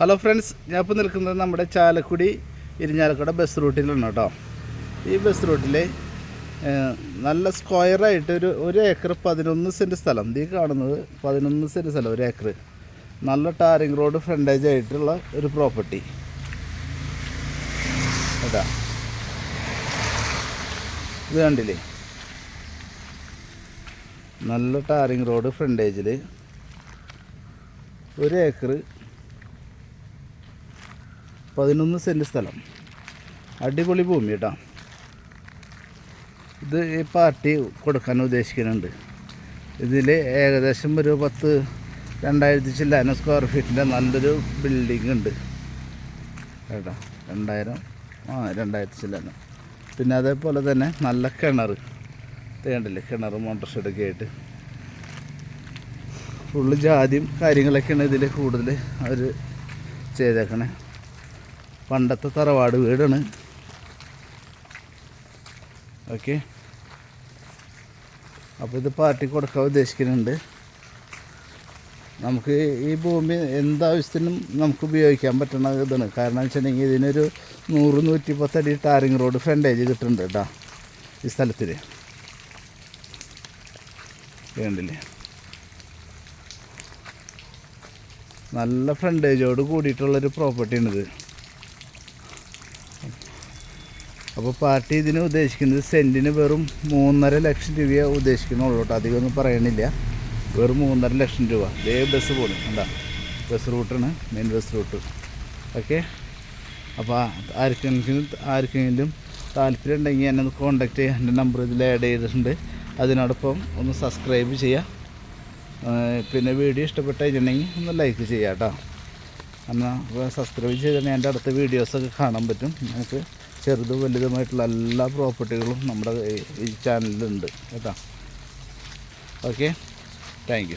Hello friends ഞാൻ ഇപ്പോൾ നിൽക്കുന്നത് നമ്മുടെ ചാലക്കുടി ഇരിഞ്ഞാലക്കുട ബസ് റൂട്ടിലാണ് കേട്ടോ. ഈ ബസ് റൂട്ടിൽ നല്ല സ്ക്വയറായിട്ട് ഒരു ഒരു ഏക്കർ പതിനൊന്ന് സെന്റ് സ്ഥലം. ഈ കാണുന്നത് പതിനൊന്ന് സെന്റ് സ്ഥലം ഒരു ഏക്കർ നല്ല ടാറിങ് റോഡ് ഫ്രണ്ടേജ് ആയിട്ടുള്ള ഒരു പ്രോപ്പർട്ടി കേട്ടാ? ഇത് കണ്ടില്ലേ? നല്ല ടാറിങ് റോഡ് ഫ്രണ്ടേജിൽ ഒരു ഏക്കർ പതിനൊന്ന് സെന്റ് സ്ഥലം. അടിപൊളി ഭൂമി കേട്ടോ ഇത് ഈ പാർട്ടി കൊടുക്കാൻ ഉദ്ദേശിക്കുന്നുണ്ട്. ഇതിൽ ഏകദേശം ഒരു പത്ത് രണ്ടായിരത്തി ചില്ലാന സ്ക്വയർ ഫീറ്റിന്റെ നല്ലൊരു ബിൽഡിംഗ് ഉണ്ട്. കേട്ടോ? രണ്ടായിരം ആ രണ്ടായിരത്തി ചില്ലാനം. പിന്നെ അതേപോലെ തന്നെ നല്ല കിണർ തേണ്ടല്ലേ കിണർ മോട്ടർ ഷെഡൊക്കെ ആയിട്ട്. ഫുള്ള് ജാതിയും കാര്യങ്ങളൊക്കെയാണ് ഇതിൽ കൂടുതൽ അവർ ചെയ്തേക്കണേ. പണ്ടത്തെ തറവാട് വീടാണ്. ഓക്കെ. അപ്പോൾ ഇത് പാർട്ടി കൊടുക്കാൻ ഉദ്ദേശിക്കുന്നുണ്ട്. നമുക്ക് ഈ ഭൂമി എന്താവശ്യത്തിനും നമുക്ക് ഉപയോഗിക്കാൻ പറ്റുന്ന ഇതാണ്. കാരണം വെച്ചിട്ടുണ്ടെങ്കിൽ ഇതിനൊരു നൂറ് നൂറ്റി പത്തടി ടാറിങ് റോഡ് ഫ്രണ്ടേജ് കിട്ടുന്നുണ്ട് കേട്ടോ ഈ സ്ഥലത്തിൽ വേണ്ടില്ലേ നല്ല ഫ്രണ്ടേജോട് കൂടിയിട്ടുള്ളൊരു പ്രോപ്പർട്ടിയാണിത്. അപ്പോൾ പാർട്ടി ഇതിന് ഉദ്ദേശിക്കുന്നത് സെന്റിന് വെറും മൂന്നര ലക്ഷം രൂപയെ ഉദ്ദേശിക്കുന്നുള്ളൂ കേട്ടോ. അധികമൊന്നും പറയണില്ല. വെറും മൂന്നര ലക്ഷം രൂപ. ഇതേ ബസ് പോലും എന്താ ബസ് റൂട്ടാണ് മെയിൻ ബസ് റൂട്ട് ഓക്കെ അപ്പോൾ ആർക്കെങ്കിലും ആർക്കെങ്കിലും താല്പര്യം ഉണ്ടെങ്കിൽ എന്നെ ഒന്ന് കോൺടാക്ട് ചെയ്യുക എന്റെ നമ്പർ ഇതിൽ ആഡ് ചെയ്തിട്ടുണ്ട്. അതിനോടൊപ്പം ഒന്ന് സബ്സ്ക്രൈബ് ചെയ്യുക പിന്നെ വീഡിയോ ഇഷ്ടപ്പെട്ട് കഴിഞ്ഞിട്ടുണ്ടെങ്കിൽ ഒന്ന് ലൈക്ക് ചെയ്യാം കേട്ടോ എന്നാൽ സബ്സ്ക്രൈബ് ചെയ്ത് തന്നെ എന്റെ അടുത്ത വീഡിയോസൊക്കെ കാണാൻ പറ്റും. നമുക്ക് ചെറുതും വലുതുമായിട്ടുള്ള എല്ലാ പ്രോപ്പർട്ടികളും നമ്മുടെ ഈ- ചാനലിലുണ്ട് കേട്ടോ? Okay thank